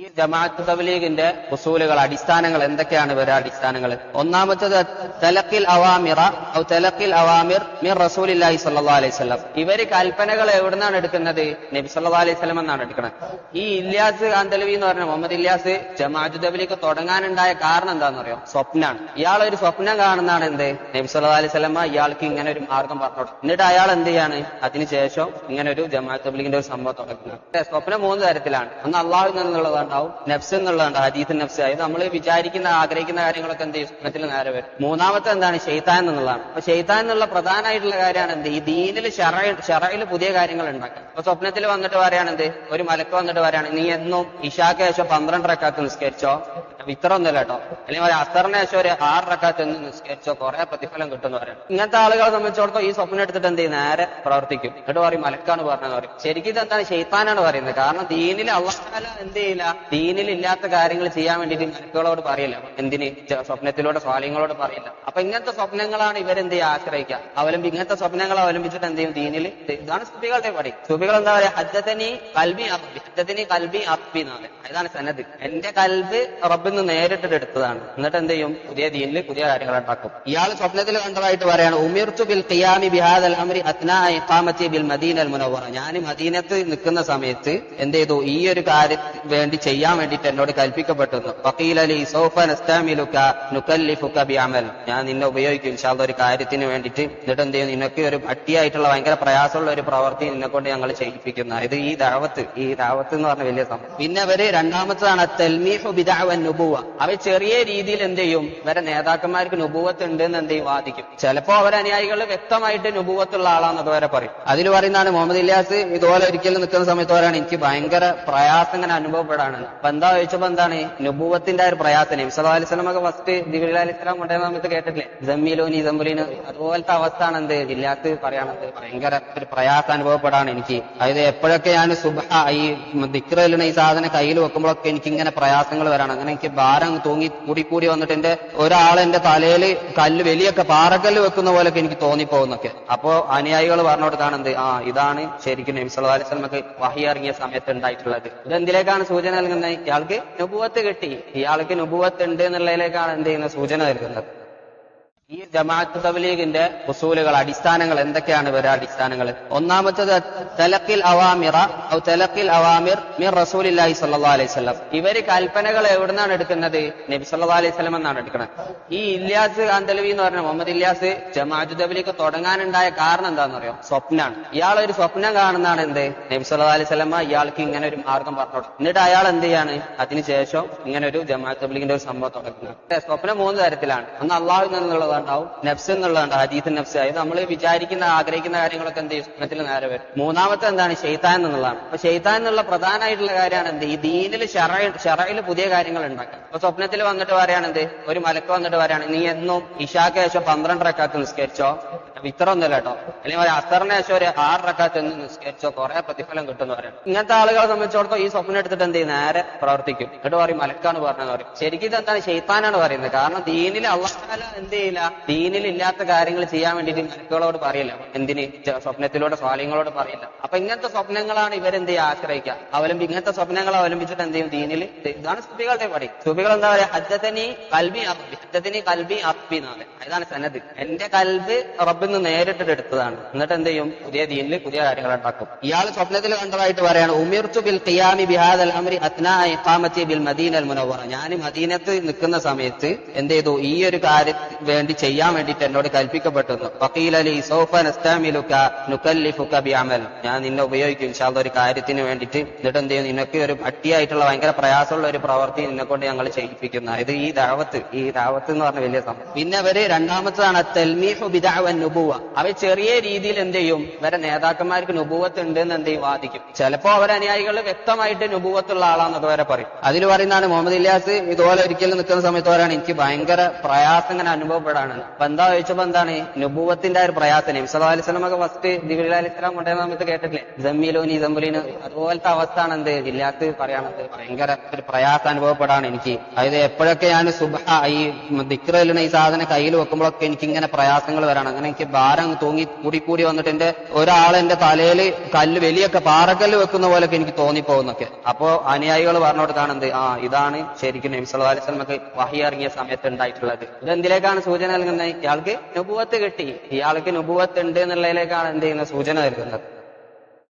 ഈ ജമാഅത്ത് തബ്ലീഗിന്റെ ഉസൂലുകൾ അടിസ്ഥാനങ്ങൾ എന്തൊക്കെയാണ് ഇവരെ അടിസ്ഥാനങ്ങൾ? ഒന്നാമത്തത് തലക്കിൽ അവാമിറ തലക്കിൽ അവാമിർ മിർ റസൂലില്ലാഹി സല്ലാ അലൈഹി വസല്ലം. ഇവർ കൽപ്പനകൾ എവിടുന്നാണ് എടുക്കുന്നത്? നബി സല്ലാ അലൈഹി വസല്ലം എന്നാണ് എടുക്കുന്നത് ഈ ഇല്യാസ് അന്തലവി എന്ന് പറഞ്ഞ മുഹമ്മദ് ഇല്യാസ് ജമാഅത്ത് തബ്ലീഗ് തുടങ്ങാനുണ്ടായ കാരണം എന്താണെന്ന് അറിയോ? സ്വപ്നാണ്. ഇയാൾ ഒരു സ്വപ്നം കാണുന്നതാണ് എന്ത്? നബി സല്ലാ അലൈഹി വസല്ലം ഇയാൾക്ക് ഇങ്ങനെ ഒരു മാർഗം പറഞ്ഞു. എന്നിട്ട് അയാൾ എന്ത് ചെയ്യാണ്? അതിനുശേഷം ഇങ്ങനെ ഒരു ജമാഅത്ത് തബ്ലീഗിന്റെ ഒരു സംഭവം തുടങ്ങുന്നത് സ്വപ്നം മൂന്ന് തരത്തിലാണ്. ഒന്ന് അള്ളാഹു എന്നുള്ളതുണ്ടാവും നഫ്സ് എന്നുള്ളതുണ്ട് ഹദീസ് നഫ്സ്. അതായത് നമ്മൾ വിചാരിക്കുന്ന ആഗ്രഹിക്കുന്ന കാര്യങ്ങളൊക്കെ എന്ത് ചെയ്യും? സ്വപ്നത്തിൽ നേരെ വരും. മൂന്നാമത്തെ എന്താണ്? ഷെയ്ത്താൻ എന്നുള്ളതാണ്. അപ്പൊ ഷെയ്ത്താൻ എന്നുള്ള പ്രധാനമായിട്ടുള്ള കാര്യമാണ് എന്ത്? ഈ ദീനിൽ ഷറയിൽ പുതിയ കാര്യങ്ങൾ ഉണ്ടാക്കുക അപ്പൊ സ്വപ്നത്തിൽ വന്നിട്ട് പറയുകയാണെന്ത് ഒരു മലക്ക് വന്നിട്ട് പറയാണ് നീ എന്നും ഇഷാക്ക് ശേഷം പന്ത്രണ്ട് റക്കാത്ത് നിസ്കരിച്ചോ? ഇത്രയൊന്നുമല്ല കേട്ടോ. അല്ലെങ്കിൽ ഒരു അസറിന് ശേഷം ഒരു ആറ് റക്കാത്ത് എന്ന് നിസ്കരിച്ചോ? കുറെ പ്രതിഫലം കിട്ടുമെന്ന് പറയാം ഇങ്ങനത്തെ ആളുകളെ സംബന്ധിച്ചിടത്തോളം ഈ സ്വപ്നം എടുത്തിട്ട് എന്ത് ചെയ്യും? നേരെ പ്രവർത്തിക്കും. എന്നിട്ട് പറയും മലക്കാണ് പറഞ്ഞതെന്ന് പറയും. ശരിക്കും ഇത് എന്താണ് ഷെയ്ത്താനാണ് പറയുന്നത്. കാരണം ദീനിൽ അള്ളാഹാല എന്ത് ചെയ്യില്ല? ദീനിൽ ഇല്ലാത്ത കാര്യങ്ങൾ ചെയ്യാൻ വേണ്ടിയിട്ട് മലക്കുകളോട് പറയില്ല. എന്തിന്? സ്വപ്നത്തിലൂടെ സ്വാലിങ്ങളോട് പറയില്ല. അപ്പൊ ഇങ്ങനത്തെ സ്വപ്നങ്ങളാണ് ഇവരെന്ത് ആശ്രയിക്കുക. അവലംബി ഇങ്ങനത്തെ സ്വപ്നങ്ങൾ അവലംബിച്ചിട്ട് എന്ത് ചെയ്യും? ദീനിൽ ഇതാണ് സുബികളുടെ പടി. സുബികൾ എന്താ പറയാ ഹജ്ജത്തനി കൽബി അറബി ഹജ്ജത്തനി കൽബി അറബി പറയാം ഇതാണ് സനത് എന്റെ കൽബ് റബ്ബിൽ നിന്ന് നേരിട്ട് എടുത്തതാണ്. എന്നിട്ട് എന്ത് ചെയ്യും? പുതിയ ദീനിൽ പുതിയ കാര്യങ്ങൾ ഉണ്ടാക്കും. ഇയാൾ സ്വപ്നത്തിൽ കണ്ടതായിട്ട് പറയാണ് ഉമിർത്തു ബിൽ ഖിയാമി ബിഹാദ് അൽ അമരി അത്നാമത്തി ബിൽ മദീന അൽ മുനവറ ഞാൻ മദീനത്ത് നിൽക്കുന്ന സമയത്ത് എന്ത് ചെയ്തു? ഈ ഒരു കാര്യം വേണ്ടി ചെയ്യാൻ വേണ്ടിയിട്ട് എന്നോട് കൽപ്പിക്കപ്പെട്ടുന്നു വക്കീൽ അലി സൗഫ നസ്താമിലുക നുക്കല്ലിഫുക്ക ബി അമൽ ഞാൻ നിന്നെ ഉപയോഗിക്കും ഇൻഷാല്ല ഒരു കാര്യത്തിന് വേണ്ടിയിട്ട്. എന്നിട്ട് എന്ത് ചെയ്യും? നിനക്ക് ഒരു പട്ടിയായിട്ടുള്ള ഭയങ്കര പ്രയാസമുള്ള ഒരു പ്രവൃത്തി നിന്നെ കൊണ്ട് ഞങ്ങൾ ചെയ്യിപ്പിക്കുന്ന. ഇത് ഈ ദാവത്ത് ഈ ദാവത്ത് എന്ന് പറഞ്ഞ വലിയ സംഭവം. പിന്നെ അവർ രണ്ടാമത്തതാണ് തെൽമീഫ് ബിദാവൻ നുബുവ. അവർ ചെറിയ രീതിയിൽ എന്ത് ചെയ്യും? ഇവരെ നേതാക്കന്മാർക്ക് നുബുവത്ത് ഉണ്ട് എന്ന് എന്ത് ചെയ്യും? വാദിക്കും. ചിലപ്പോ അവരെ അനുയായികൾ വ്യക്തമായിട്ട് നുബുവത്തുള്ള ആളാന്ന് അതുവരെ പറയും. അതിൽ പറയുന്നതാണ് മുഹമ്മദ് ഇല്ലാസ് ഇതുപോലെ ഒരിക്കലും നിൽക്കുന്ന സമയത്ത് പറയാണ് എനിക്ക് ഭയങ്കര പ്രയാസം ഇങ്ങനെ അനുഭവപ്പെടാണ് അപ്പൊ എന്താ ചോദിച്ചപ്പോ എന്താണ്? നുബുവത്തിന്റെ ഒരു പ്രയാസം. അലൈഹി വസല്ലമൊക്കെ ഫസ്റ്റ് അലൈഹി സ്വലാം കൊണ്ടുവന്ന നമുക്ക് കേട്ടിട്ടില്ലേ? ജമ്മീലോനി ജമ്പുലീന് അതുപോലത്തെ അവസ്ഥ ആണ് എന്ത്? ഇല്ലാത്ത പറയാണത് ഭയങ്കര ഒരു പ്രയാസം അനുഭവപ്പെടാണ് എനിക്ക്. അതായത് എപ്പോഴൊക്കെ ഞാൻ സുബ ഈ ദിക്റിലിന് ഈ സാധനം കയ്യിൽ വെക്കുമ്പോഴൊക്കെ എനിക്ക് ഇങ്ങനെ പ്രയാസങ്ങൾ വരാണ്. അങ്ങനെ എനിക്ക് ഭാരം തൂങ്ങി കൂടി കൂടി വന്നിട്ട് എന്റെ ഒരാൾ എന്റെ തലയിൽ കല്ല് വലിയൊക്കെ പാറക്കല്ല് വെക്കുന്ന പോലൊക്കെ എനിക്ക് തോന്നിപ്പോകുന്നൊക്കെ. അപ്പോ അനുയായികൾ പറഞ്ഞോട് എന്ത്? ആ ഇതാണ് ശരിക്കും നബി സല്ലല്ലാഹു അലൈഹി വസല്ലമക്ക് വഹി ഇറങ്ങിയ സമയത്ത് ഉണ്ടായിട്ടുള്ളത്. ഇതെന്തിലേക്കാണ് സൂചന നൽകുന്നത് ഇയാൾക്ക് നുബുവത്ത് കിട്ടി. ഇയാൾക്ക് നുബുവത്ത് ഉണ്ട് എന്നുള്ളതിലേക്കാണ് എന്ത് ചെയ്യുന്ന സൂചന നൽകുന്നത്? ഈ ജമാഅത്ത് തബ്ലീഗിന്റെ ഉസൂലുകൾ അടിസ്ഥാനങ്ങൾ എന്തൊക്കെയാണ് ഇവരുടെ അടിസ്ഥാനങ്ങൾ? ഒന്നാമത്തത് തലക്കിൽ അവാമിറ ഔ തലക്കിൽ അവാമിർ മിർ റസൂലില്ലാഹി സല്ലാ അലൈഹി വസല്ലം. ഇവർ കൽപ്പനകൾ എവിടുന്നാണ് എടുക്കുന്നത്? നബി സല്ലാ അലൈഹി വസല്ലം എന്നാണ് എടുക്കുന്നത് ഈ ഇല്യാസ് അന്തലവി എന്ന് പറഞ്ഞ മുഹമ്മദ് ഇല്യാസ് ജമാഅത്ത് തബ്ലീഗ് തുടങ്ങാനുണ്ടായ കാരണം എന്താണെന്ന് അറിയോ സ്വപ്നാണ്. ഇയാൾ ഒരു സ്വപ്നം കാണുന്നതാണ് എന്ത്? നബി സല്ലാ അലൈഹി വസല്ലം ഇയാൾക്ക് ഇങ്ങനെ ഒരു മാർഗം പറഞ്ഞു. എന്നിട്ട് അയാൾ എന്ത് ചെയ്യാണ്? അതിനുശേഷം ഇങ്ങനെ ഒരു ജമാഅത്ത് തബ്ലീഗിന്റെ ഒരു സംഭവം തുടങ്ങുന്നത് സ്വപ്നം മൂന്ന് തരത്തിലാണ്. ഒന്ന് അള്ളാഹു എന്നുള്ളതുണ്ടാവും. നെഫ്സ് എന്നുള്ളതുണ്ട്. ഹദീസ് നഫ്സ്. അതായത് നമ്മൾ വിചാരിക്കുന്ന ആഗ്രഹിക്കുന്ന കാര്യങ്ങളൊക്കെ എന്ത് സ്വപ്നത്തിൽ നേരെ വരും. മൂന്നാമത്തെ എന്താണ്? ഷെയ്ത്താൻ എന്നുള്ളതാണ്. അപ്പൊ ഷെയ്ത്താൻ എന്നുള്ള പ്രധാനമായിട്ടുള്ള കാര്യമാണ് എന്ത്? ഈ ദീനിൽ ഷറയിൽ പുതിയ കാര്യങ്ങൾ ഉണ്ടാക്കുക. അപ്പൊ സ്വപ്നത്തിൽ വന്നിട്ട് പറയുകയാണെന്ത് ഒരു മലക്ക് വന്നിട്ട് പറയുകയാണ് നീ എന്നും ഇഷാക്ക് ശേഷം പന്ത്രണ്ട് റക്കാത്ത് നിസ്കരിച്ചോ? ഇത്രയൊന്നുമല്ല കേട്ടോ. അല്ലെങ്കിൽ അസറിന് ശേഷം ഒരു ആറ് റക്കാത്ത് എന്ന് നിസ്കരിച്ചോ? കുറെ പ്രതിഫലം കിട്ടുമെന്ന് പറയാം ഇങ്ങനത്തെ ആളുകളെ സംബന്ധിച്ചിടത്തോളം ഈ സ്വപ്നം എടുത്തിട്ട് എന്ത് ചെയ്യും? നേരെ പ്രവർത്തിക്കും. എന്നിട്ട് പറയും മലക്കാണ് പറഞ്ഞത് പറയും. ശരിക്കും ഇത് എന്താണ് ഷെയ്ത്താനാണ് പറയുന്നത്. കാരണം ദീനിൽ അള്ളാഹാല എന്ത് ചെയ്യില്ല? ദീനിൽ ഇല്ലാത്ത കാര്യങ്ങൾ ചെയ്യാൻ വേണ്ടിയിട്ട് മലക്കുകളോട് പറയില്ല. എന്തിന്? സ്വപ്നത്തിലൂടെ സ്വാലിങ്ങളോട് പറയില്ല. അപ്പൊ ഇങ്ങനത്തെ സ്വപ്നങ്ങളാണ് ഇവരെന്ത് ആശ്രയിക്കുക. അവലംബി ഇങ്ങനത്തെ സ്വപ്നങ്ങൾ അവലംബിച്ചിട്ട് എന്ത് ചെയ്യും? ദീനിൽ ഇതാണ് സുബികളുടെ പടി. സുബികൾ എന്താ പറയാ ഹജ്ജത്തനി കൽബി അപ്പി ഹജ്ജത്തനി കൽബി അറബി എന്നാണ്. അതാണ് സന്നദ് എന്റെ കൽബ് റബ്ബിൽ നിന്ന് നേരിട്ട് എടുത്തതാണ്. എന്നിട്ട് എന്ത് ചെയ്യും? പുതിയ ദീനിൽ പുതിയ കാര്യങ്ങൾ ഉണ്ടാക്കും. ഇയാൾ സ്വപ്നത്തിൽ കണ്ടതായിട്ട് പറയാണ് ഉമിർത്തു ബിൽ ഖിയാമി ബിഹാദൽ അംരി അത്നാ ഇഖാമത്തി ബിൽ മദീന അൽ മുനവ്വറ. ഞാൻ മദീനത്ത് നിൽക്കുന്ന സമയത്ത് എന്ത് ചെയ്തു? ഈ ഒരു കാര്യത്തിന് വേണ്ടി ചെയ്യാൻ വേണ്ടിയിട്ട് എന്നോട് കൽപ്പിക്കപ്പെട്ടു വക്കീൽ അലി സൗഫ നസ്താമിലുക നുക്കല്ലിഫുക ബി അമൽ ഞാൻ നിന്നെ ഉപയോഗിക്കും ഇൻഷാല്ല ഒരു കാര്യത്തിന് വേണ്ടിയിട്ട്. എന്നിട്ട് എന്ത് ചെയ്യും? നിനക്ക് ഒരു പട്ടിയായിട്ടുള്ള ഭയങ്കര പ്രയാസമുള്ള ഒരു പ്രവൃത്തി നിന്നെ കൊണ്ട് ഞങ്ങൾ ചെയ്യിപ്പിക്കുന്ന. ഇത് ഈ ദാവത്ത് ഈ ദാവത്ത് എന്ന് പറഞ്ഞ വലിയ സംഭവം. പിന്നെ അവർ രണ്ടാമത്തതാണ് തെൽമീഹു ബിദാവൻ നുബുവ. അവർ ചെറിയ രീതിയിൽ എന്ത് ചെയ്യും? ഇവരെ നേതാക്കന്മാർക്ക് നുബുവത്ത് ഉണ്ട് എന്ന് എന്ത് ചെയ്യും? വാദിക്കും. ചിലപ്പോ അവരെ അനുയായികൾ വ്യക്തമായിട്ട് നുബുവത്തുള്ള ആളാന്നൊക്കെ വരെ പറയും. അതിൽ പറയുന്നതാണ് മുഹമ്മദ് ഇല്ലാസ് ഇതുപോലെ ഒരിക്കലും നിൽക്കുന്ന സമയത്ത് പറയാണ് എനിക്ക് ഭയങ്കര പ്രയാസം ഇങ്ങനെ അനുഭവപ്പെടാണ് അനുഭവപ്പെടാണ് അപ്പൊ എന്താ ചോദിച്ചപ്പോ എന്താണ്? നുബൂവത്തിന്റെ ഒരു പ്രയാസം. നബിസല്ലാ അലൈഹി സ്വലമൊക്കെ ഫസ്റ്റ് ജിബിലി അലൈഹി ഇസ്ലാം കൊണ്ടുവരുന്ന സമയത്ത് കേട്ടിട്ടില്ലേ? ജമ്മീലോനി ജമ്പുലിന് അതുപോലത്തെ ആണ് എന്ത്? ഇല്ലാത്ത പറയാണത് ഭയങ്കര ഒരു പ്രയാസം അനുഭവപ്പെടാണ് എനിക്ക്. അതായത് എപ്പോഴൊക്കെ ഞാൻ സുബഹ ഈ ദിക്രലിന് ഈ സാധനം കയ്യിൽ വെക്കുമ്പോഴൊക്കെ എനിക്ക് ഇങ്ങനെ പ്രയാസങ്ങൾ വരാണ്. അങ്ങനെ എനിക്ക് ഭാരം തൂങ്ങി കൂടി കൂടി വന്നിട്ട് എന്റെ ഒരാൾ എന്റെ തലയിൽ കല്ല് വലിയൊക്കെ പാറക്കല്ല് വെക്കുന്ന പോലൊക്കെ എനിക്ക് തോന്നിപ്പോകുന്നൊക്കെ. അപ്പോ അനുയായികൾ പറഞ്ഞു കൊടുത്താണ് എന്ത്? ആ ഇതാണ് ശരിക്കും നബി സല്ലല്ലാഹു അലൈഹി വസല്ലമക്ക് വഹി ഇറങ്ങിയ സമയത്ത് ഉണ്ടായിട്ടുള്ളത്. ഇത് എന്തിലേക്കാണ് സൂചന നൽകുന്നത് ഇയാൾക്ക് നുബുവത്ത് കിട്ടി. ഇയാൾക്ക് നുബുവത്ത് ഉണ്ട് എന്നുള്ളതിലേക്കാണ് എന്ത് ചെയ്യുന്ന സൂചന നൽകുന്നത്.